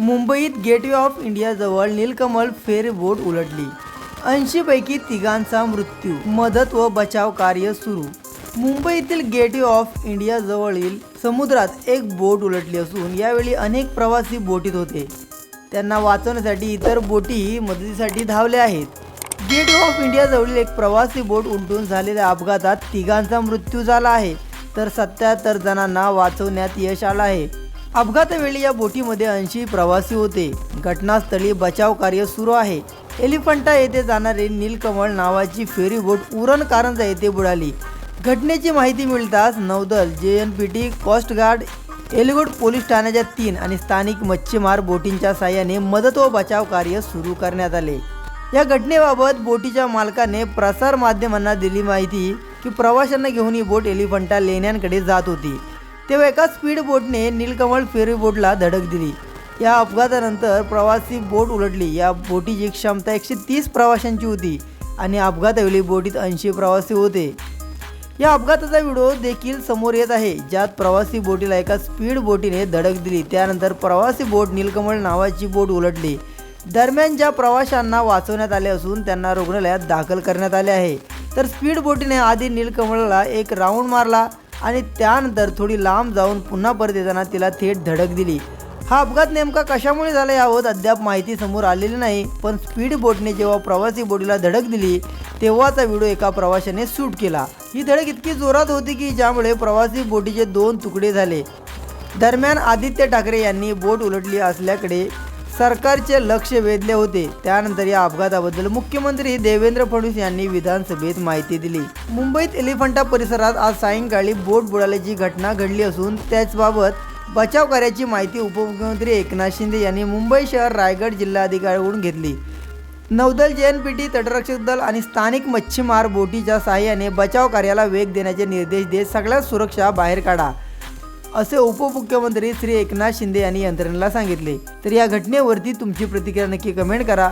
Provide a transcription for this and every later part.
मुंबईत gateway of इंडियाजवळ नीलकमल फेरबोट उलटली. ऐंशीपैकी तिघांचा मृत्यू मदत व बचाव कार्य सुरू. मुंबईतील गेटवे ऑफ इंडियाजवळील समुद्रात एक बोट उलटली असून यावेळी अनेक प्रवासी बोटीत होते. त्यांना वाचवण्यासाठी इतर बोटीही मदतीसाठी धावल्या आहेत. गेटवे ऑफ इंडियाजवळील एक प्रवासी बोट उलटून झालेल्या अपघातात तिघांचा मृत्यू झाला आहे. तर सत्याहत्तर जणांना वाचवण्यात यश आलं आहे. अपघातावेळी या बोटीमध्ये ऐंशी प्रवासी होते. घटनास्थळी बचाव कार्य सुरू आहे. एलिफंटा येथे जाणारी नीलकमळ नावाची फेरी बोट उरण कारंजा येथे बुडाली. घटनेची माहिती मिळताच नौदल J N P T coast guard एलिगोड police ठाण्याच्या तीन आणि स्थानिक मच्छीमार बोटींच्या साह्याने मदत व बचाव कार्य सुरू करण्यात आले. या घटनेबाबत बोटीच्या मालकाने प्रसार माध्यमांना दिली माहिती की प्रवाशांना घेऊन ही बोट एलिफंटा लेण्यांकडे जात होती. तेव्हा एका स्पीड बोटने नीलकमळ फेरी बोटला धडक दिली. या अपघातानंतर प्रवासी बोट उलटली. या बोटीची क्षमता एकशे तीस प्रवाशांची होती आणि अपघातावेळी बोटीत ऐंशी प्रवासी होते. या अपघाताचा व्हिडिओ देखील समोर येत आहे. ज्यात प्रवासी बोटीला एका स्पीड बोटीने धडक दिली. त्यानंतर प्रवासी बोट नीलकमळ नावाची बोट उलटली. दरम्यान ज्या प्रवाशांना वाचवण्यात आले असून त्यांना रुग्णालयात दाखल करण्यात आले आहे. तर स्पीड बोटीने आधी नीलकमळला एक राऊंड मारला. आणि त्यानंतर थोडी लांब जाऊन पुन्हा परत येताना तिला थेट धडक दिली. हा अपघात नेमका कशामुळे झाला यावत अद्याप माहिती समोर आलेली नाही पण स्पीड बोटने जेव्हा प्रवासी बोटीला धडक दिली तेव्हाचा व्हिडिओ एका प्रवाशाने शूट केला. ही धडक इतकी जोरात होती की ज्यामुळे प्रवासी बोटीचे दोन तुकडे झाले. दरम्यान आदित्य ठाकरे यांनी बोट उलटली असल्याकडे सरकारचे लक्ष वेधले होते. त्यानंतर या अपघाताबद्दल मुख्यमंत्री देवेंद्र फडणवीस यांनी विधानसभेत माहिती दिली. मुंबईत एलिफंटा परिसरात आज सायंकाळी बोट बुडाल्याची घटना घडली असून त्याचबाबत बचाव कार्याची माहिती उपमुख्यमंत्री एकनाथ शिंदे यांनी मुंबई शहर रायगड जिल्हाधिकाऱ्याकडून घेतली. नौदल जे एन पी तटरक्षक दल आणि स्थानिक मच्छीमार बोटीच्या सहाय्याने बचाव कार्याला वेग देण्याचे निर्देश देत सगळ्या सुरक्षा बाहेर काढा. असे उपमुख्यमंत्री श्री एकनाथ शिंदे यांनी यंत्रणेला सांगितले. तर या घटनेवरती तुमची प्रतिक्रिया नक्की कमेंट करा.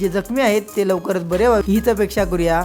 जे जखमी आहेत ते लवकरच बरे व्हावे. हीच अपेक्षा करूया.